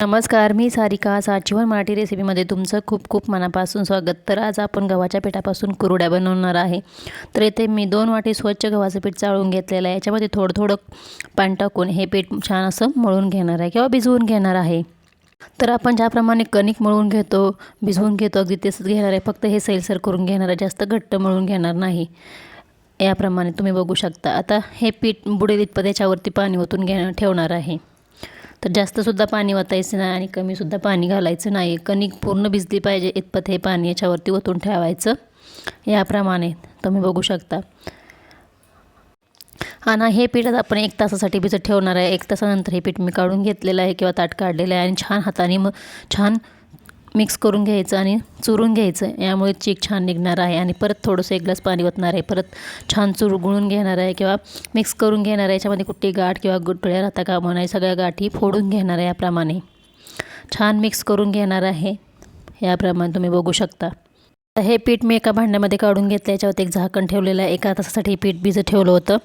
नमस्कार मी सारिका साचीवन मराठी रेसिपीमध्ये तुमचं खूप खूप मनापासून स्वागत. तर आज आपण गव्हाच्या पिठापासून कुरड्या बनवणार आहे. तर येथे मी दोन वाटी स्वच्छ गव्हाचं पीठ चाळून घेतलेलं आहे. याच्यामध्ये थोडं थोडं पाणी टाकून हे पीठ छान असं मळून घेणार आहे किंवा भिजवून घेणार आहे. तर आपण ज्याप्रमाणे कणिक मळून घेतो भिजवून घेतो अगदी तसंच घेणार आहे. फक्त हे सैलसर करून घेणार आहे जास्त घट्ट मळून घेणार नाही. याप्रमाणे तुम्ही बघू शकता. आता हे पीठ बुडेल इतपत याच्यावरती पाणी ओतून घे ठेवणार आहे. तर जास्तसुद्धा पाणी वाचायचं नाही आणि कमीसुद्धा पाणी घालायचं नाही. कणिक पूर्ण भिजली पाहिजे इतपत हे पाणी याच्यावरती ओतून ठेवायचं. याप्रमाणे तुम्ही बघू शकता. आणि हे पीठ आता आपण एक तासासाठी भिजत ठेवणार आहे. एक तासानंतर हे पीठ मी काढून घेतलेलं आहे किंवा ताट काढलेलं आहे आणि छान हाताने मग छान मिक्स करून घ्यायचं आणि चुरून घ्यायचं. यामुळे चीक छान निघणार आहे आणि परत थोडंसं एक ग्लास पाणी ओतणार आहे. परत छान चुरगुळून घेणार आहे किंवा मिक्स करून घेणार आहे. याच्यामध्ये कुठली गाठ किंवा गुटळ्या राहता का नाही सगळ्या गाठी फोडून घेणार आहे याप्रमाणे. छान मिक्स करून घेणार आहे. याप्रमाणे तुम्ही बघू शकता. हे पीठ मी एका भांड्यामध्ये काढून घेतलं. याच्यावरती एक झाकण ठेवलेलं आहे. एका तासासाठी पीठ भिजत ठेवलं होतं.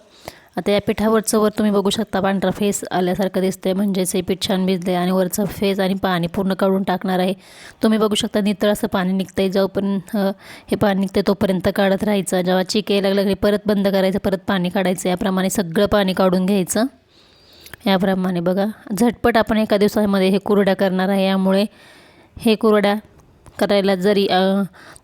आता या पिठावरचं वर तुम्ही बघू शकता पांढरा फेस आल्यासारखं दिसतंय. म्हणजेच हे पीठ छान भिजले आणि वरचं फेस आणि पाणी पूर्ण काढून टाकणार आहे. तुम्ही बघू शकता नितळ असं पाणी निघतंय. जोपर्यंत हे पाणी निघतंय तोपर्यंत काढत राहायचं. जेव्हा चिक यायला की परत बंद करायचं परत पाणी काढायचं. याप्रमाणे सगळं पाणी काढून घ्यायचं. याप्रमाणे बघा. झटपट आपण एका दिवसामध्ये हे कुरड्या करणार आहे. यामुळे हे कुरड्या करायला जरी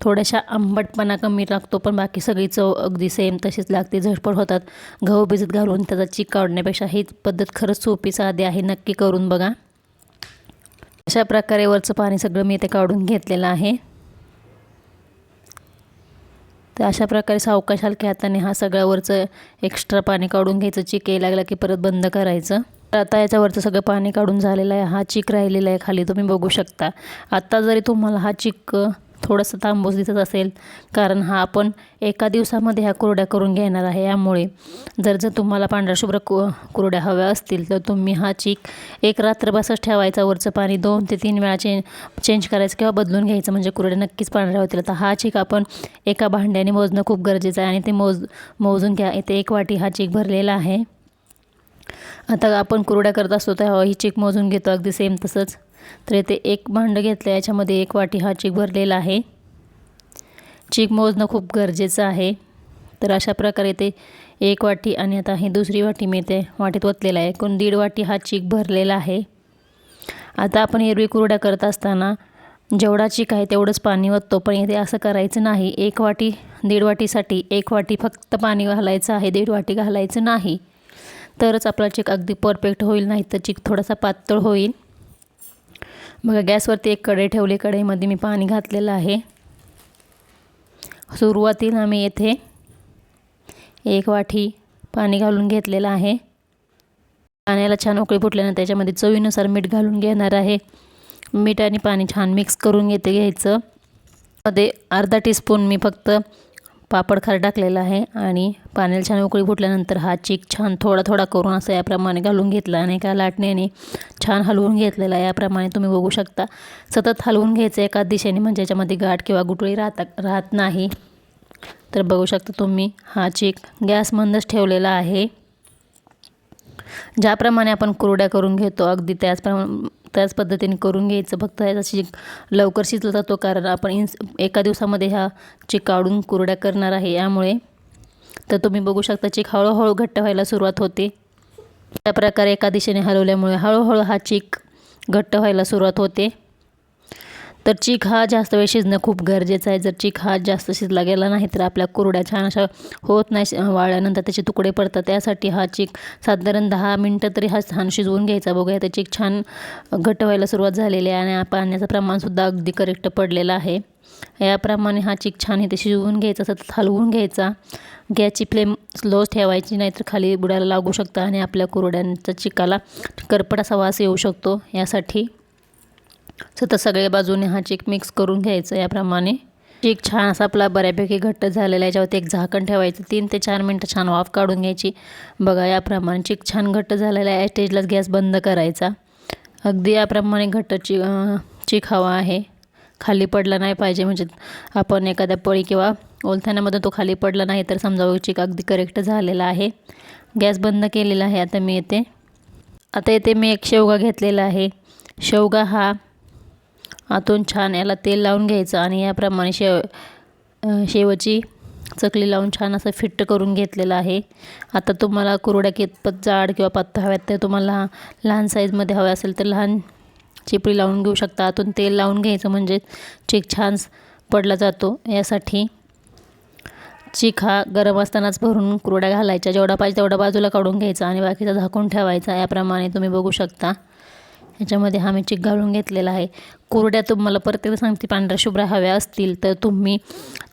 थोड्याशा आंबटपणा कमी लागतो पण बाकी सगळी चव अगदी सेम तशीच लागते. झटपट होतात. गहू भिजत घालून त्याचा चीक काढण्यापेक्षा ही पद्धत खरंच सोपी साधी आहे. नक्की करून बघा. अशा प्रकारे वरचं पाणी सगळं मी इथे काढून घेतलेलं आहे. तर अशा प्रकारे सावकाश हलक्या हाताने हा सगळ्यावरचं एक्स्ट्रा पाणी काढून घ्यायचं. चिके लागला की परत बंद करायचं. आता याच्यावरचं सगळं पाणी काढून झालेलं आहे. हा चिक राहिलेला आहे खाली तुम्ही बघू शकता. आत्ता जरी तुम्हाला हा चिक थोडंसं तांबूस दिसत असेल कारण हा आपण एका दिवसामध्ये ह्या कुरड्या करून घेणार आहे. यामुळे जर जर तुम्हाला पांढऱ्या शुभ्र कु कुरड्या हव्या असतील तर तुम्ही हा चीक एक रात्र बसच ठेवायचा. वरचं पाणी दोन ते तीन वेळा चेंज चेंज करायचं किंवा बदलून घ्यायचं. म्हणजे कुरड्या नक्कीच पांढऱ्या होतील. तर हा चीक आपण एका भांड्याने मोजणं खूप गरजेचं आहे आणि ते मोज मोजून घ्या. इथे एक वाटी हा चीक भरलेला आहे. आता आपण कुरड्या करत असतो तेव्हा ही चिक मोजून घेतो अगदी सेम तसंच. तर येथे एक भांडं घेतलं याच्यामध्ये एक वाटी हा चीक भरलेला आहे. चीक मोजणं खूप गरजेचं आहे. तर अशा प्रकारे ते एक वाटी आणि आता ही दुसरी वाटी मी ते वाटीत ओतलेला आहे. एकूण दीड वाटी हा चीक भरलेला आहे. आता आपण एरवी कुरड्या करत असताना जेवढा चीक आहे तेवढंच पाणी ओततो पण इथे असं करायचं नाही. एक वाटी दीड वाटीसाठी एक वाटी फक्त पाणी घालायचं आहे दीड वाटी घालायचं नाही. तरच आपला चेक अगदी परफेक्ट होईल नाही तर चिक थोडासा पातळ होईल. बघा गॅसवरती एक कढई ठेवली कढईमध्ये मी पाणी घातलेलं आहे. सुरुवातीला मी येथे एक वाटी पाणी घालून घेतलेलं आहे. पाण्याला छान उकळी फुटल्यानं त्याच्यामध्ये चवीनुसार मीठ घालून घेणार आहे. मीठ आणि पाणी छान मिक्स करून घेते घ्यायचं. मध्ये अर्धा टीस्पून मी फक्त पापड खार टाकलेला आहे आणि पाण्याला छान उकळी फुटल्यानंतर हा चीक छान थोडा थोडा करून असं याप्रमाणे घालून घेतला आणि एका लाटण्याने छान हलवून घेतलेला आहे. याप्रमाणे तुम्ही बघू शकता. सतत हलवून घ्यायचं एका दिशेने म्हणजे याच्यामध्ये गाठ किंवा गुटळी राहता राहत नाही. तर बघू शकता तुम्ही हा चीक गॅस मंदच ठेवलेला आहे. ज्याप्रमाणे आपण कुरड्या करून घेतो अगदी त्याचप्रमाणे त्याच पद्धतीने करून घ्यायचं. फक्त ह्याचा चिक लवकर शिजला जातो कारण आपण इन्स एका दिवसामध्ये ह्या चिक काढून कुरड्या करणार आहे. यामुळे तर तुम्ही बघू शकता चिक हळूहळू घट्ट व्हायला सुरुवात होते. त्या प्रकारे एका दिशेने हलवल्यामुळे हळूहळू हा चिक घट्ट व्हायला सुरुवात होते. तर चीक हा जास्त वेळ शिजणं खूप गरजेचं आहे. जर चीक हा जास्त शिजला गेला नाही तर आपल्या कुरड्या छान अशा होत नाही वाळल्यानंतर त्याचे तुकडे पडतात. त्यासाठी हा चीक साधारण दहा मिनटं तरी हा छान शिजवून घ्यायचा. बघूया त्याची चीक छान घट्ट व्हायला सुरुवात झालेली आहे आणि पाण्याचं प्रमाणसुद्धा अगदी करेक्ट पडलेलं आहे. याप्रमाणे हा चिक छान इथे शिजवून घ्यायचा सतत हलवून घ्यायचा. गॅसची फ्लेम स्लोच ठेवायची नाहीतर खाली बुडायला लागू शकतं आणि आपल्या कुरड्यांच्या चिकाला करपट असा वास येऊ शकतो यासाठी. सतत सगळ्या बाजूने हा चेक मिक्स करून घ्यायचा याप्रमाणे. चेक छान असा आपला बऱ्यापैकी घट्ट झालेला आहे. याच्यावरती एक झाकण ठेवायचं. तीन ते चार मिनटं छान वाफ काढून घ्यायची. बघा याप्रमाणे चेक छान घट्ट झालेला आहे. या स्टेजलाच गॅस बंद करायचा. अगदी याप्रमाणे घट्ट ची चिक हवा आहे. खाली पडला नाही पाहिजे. म्हणजे आपण एखाद्या पळी किंवा ओलथाण्यामध्ये तो खाली पडला नाही तर समजावं चिक अगदी करेक्ट झालेला आहे. गॅस बंद केलेला आहे. आता मी येते. आता येते मी एक शेवगा घेतलेला आहे. शेवगा हा आतून छान याला तेल लावून घ्यायचं आणि याप्रमाणे शेव शेवची चकली लावून छान असं फिट्ट करून घेतलेलं आहे. आता तुम्हाला कुरड्या कितपत जाड किंवा पातळ हव्यात तर तुम्हाला लहान साईजमध्ये हव्या असेल तर लहान चिपळी लावून घेऊ शकता. आतून तेल लावून घ्यायचं म्हणजे चीक छान पडला जातो. यासाठी चीक हा गरम असतानाच भरून कुरड्या घालायच्या. जेवढा पाहिजे तेवढा बाजूला काढून घ्यायचा आणि बाकीचा झाकून ठेवायचा. याप्रमाणे तुम्ही बघू शकता. ह्याच्यामध्ये हा मी चिक घालून घेतलेला आहे. कुरड्या तुम्हाला परत सांगते पांढऱ्या शुभ्र हव्या असतील तर तुम्ही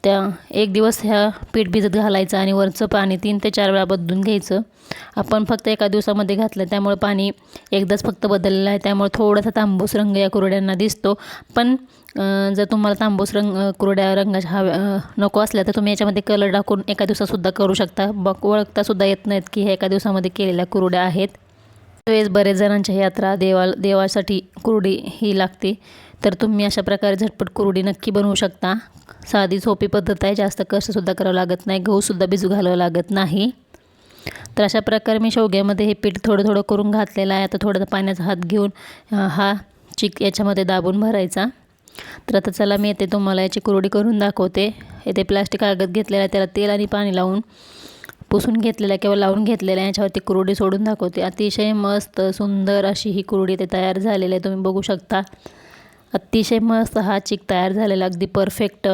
त्या एक दिवस ह्या पीठ भिजत घालायचं आणि वरचं पाणी तीन ते चार वेळा बदलून घ्यायचं. आपण फक्त एका दिवसामध्ये घातलं त्यामुळे पाणी एकदाच फक्त बदललेलं आहे. त्यामुळे थोडासा तांबूस रंग या कुरड्यांना दिसतो. पण जर तुम्हाला तांबूस रंग कुरड्या रंगाच्या हव्या नको असल्या तर तुम्ही याच्यामध्ये कलर टाकून एका दिवसातसुद्धा करू शकता. बघ ओळखतासुद्धा येत नाहीत की हे एका दिवसामध्ये केलेल्या कुरड्या आहेत. त्यावेळेस बरेच जणांच्या यात्रा देवा देवासाठी कुरडी ही लागते. तर तुम्ही अशा प्रकारे झटपट कुरडी नक्की बनवू शकता. साधी सोपी पद्धत आहे. जास्त कष्टसुद्धा करावं लागत नाही. गहूसुद्धा भिजू घालावं लागत नाही. तर अशा प्रकारे मी शेवग्यामध्ये हे पीठ थोडं थोडं करून घातलेलं आहे. आता थोडंसं पाण्याचा हात घेऊन हा चिक याच्यामध्ये दाबून भरायचा. तर आता चला मी येते तुम्हाला याची कुरडी करून दाखवते. येथे प्लास्टिक कागद घेतलेला आहे. त्याला तेल आणि पाणी लावून पुसून घेतलेला किंवा लावून घेतलेला आहे याच्यावरती कुरडी सोडून दाखवते. अतिशय मस्त सुंदर अशी ही कुरडी ते तयार झालेली आहे. तुम्ही बघू शकता. अतिशय मस्त हा चिक तयार झालेला अगदी परफेक्ट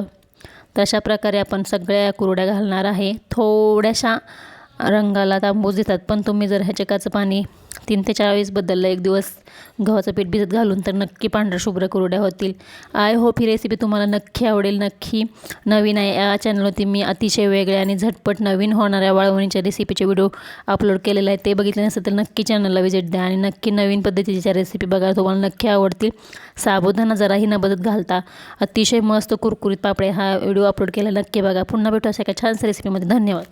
तशा प्रकारे आपण सगळ्या कुरड्या घालणार आहे. थोड्याशा रंगाला तांबूस देतात पण तुम्ही जर ह्या चिकाचं पाणी तीन ते चार वेळेस बदललं. एक दिवस गव्हाचं पीठ भिजत घालून तर नक्की पांढऱ्या शुभ्र कुरड्या होतील. आय होप ही रेसिपी तुम्हाला नक्की आवडेल. नक्की नवीन आहे. या चॅनलवरती मी अतिशय वेगळे आणि झटपट नवीन होणाऱ्या वाळवणीच्या रेसिपीचे व्हिडिओ अपलोड केलेले आहे ते बघितले नसेल तर नक्की चॅनलला व्हिजिट द्या आणि नक्की नवीन पद्धतीच्या रेसिपी बघा तुम्हाला नक्की आवडतील. साबुदाणा जराही न बदत घालता अतिशय मस्त कुरकुरीत पापडे हा व्हिडिओ अपलोड केला. नक्की बघा. पुन्हा भेटू अशा एका छानशा रेसिपीमध्ये धन्यवाद.